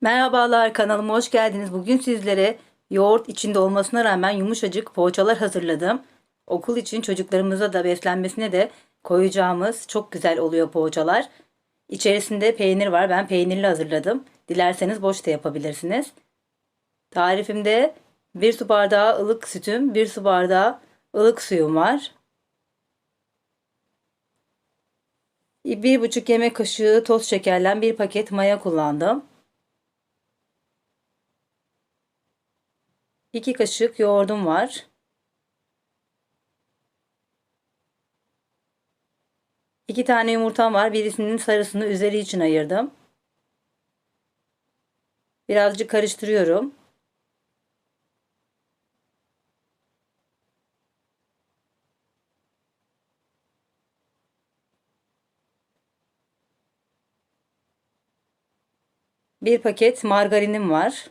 Merhabalar kanalıma hoş geldiniz. Bugün sizlere yoğurt içinde olmasına rağmen yumuşacık poğaçalar hazırladım. Okul için çocuklarımıza da beslenmesine de koyacağımız çok güzel oluyor poğaçalar. İçerisinde peynir var. Ben peynirli hazırladım. Dilerseniz boş da yapabilirsiniz. Tarifimde 1 su bardağı ılık sütüm, 1 su bardağı ılık suyum var. 1,5 yemek kaşığı toz şekerlen bir paket maya kullandım. 2 kaşık yoğurdum var. 2 tane yumurtam var. Birisinin sarısını üzeri için ayırdım. Birazcık karıştırıyorum. Bir paket margarinim var.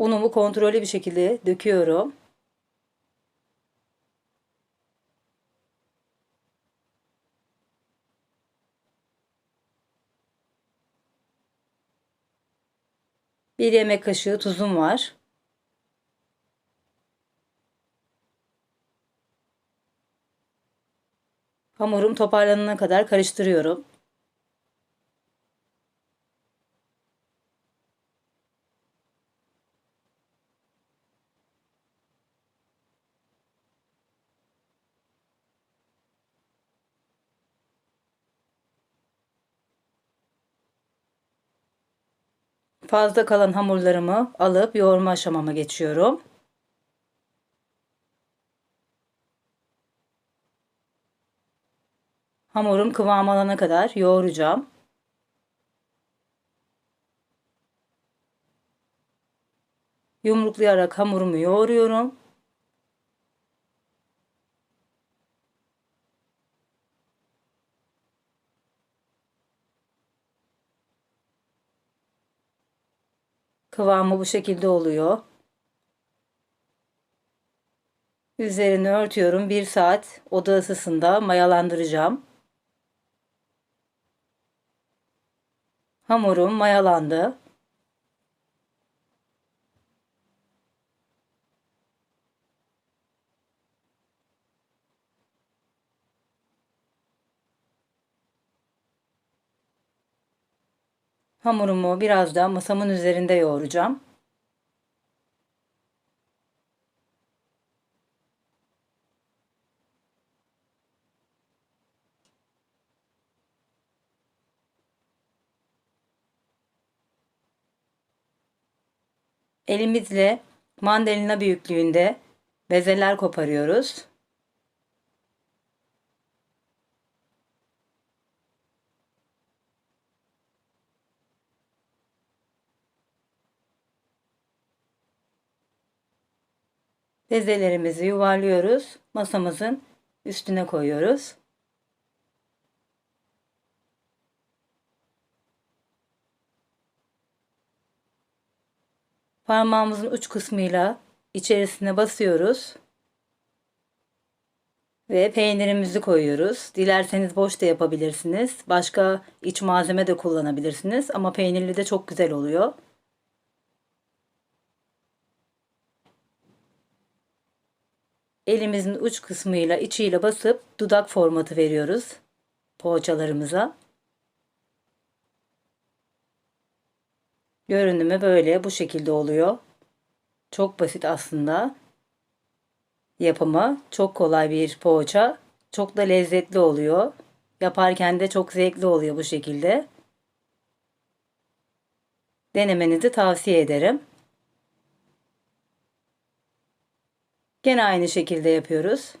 Unumu kontrollü bir şekilde döküyorum. Bir yemek kaşığı tuzum var. Hamurum toparlanana kadar karıştırıyorum. Fazla kalan hamurlarımı alıp yoğurma aşamama geçiyorum. Hamurum kıvam alana kadar yoğuracağım. Yumruklayarak hamurumu yoğuruyorum. Kıvamı bu şekilde oluyor. Üzerini örtüyorum. Bir saat oda ısısında mayalandıracağım. Hamurum mayalandı. Hamurumu biraz da masamın üzerinde yoğuracağım. Elimizle mandalina büyüklüğünde bezeler koparıyoruz. Bezelerimizi yuvarlıyoruz. Masamızın üstüne koyuyoruz. Parmağımızın uç kısmıyla içerisine basıyoruz. Ve peynirimizi koyuyoruz. Dilerseniz boş da yapabilirsiniz. Başka iç malzeme de kullanabilirsiniz. Ama peynirli de çok güzel oluyor. Elimizin uç kısmıyla içiyle basıp dudak formatı veriyoruz poğaçalarımıza. Görünümü böyle bu şekilde oluyor. Çok basit aslında. Yapımı çok kolay bir poğaça. Çok da lezzetli oluyor. Yaparken de çok zevkli oluyor bu şekilde. Denemenizi tavsiye ederim. Gene aynı şekilde yapıyoruz.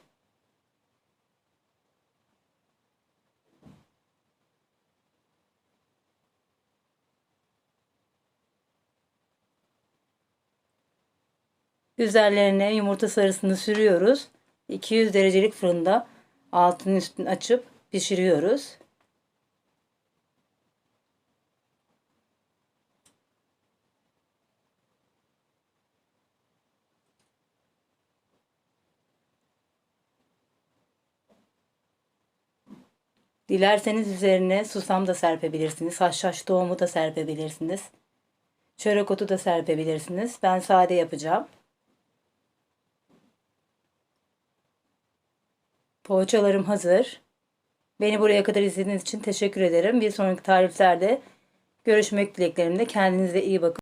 Üzerlerine yumurta sarısını sürüyoruz. 200 derecelik fırında altını üstünü açıp pişiriyoruz. Dilerseniz üzerine susam da serpebilirsiniz. Haşhaş tohumu da serpebilirsiniz. Çörek otu da serpebilirsiniz. Ben sade yapacağım. Poğaçalarım hazır. Beni buraya kadar izlediğiniz için teşekkür ederim. Bir sonraki tariflerde görüşmek dileklerimle. Kendinize iyi bakın.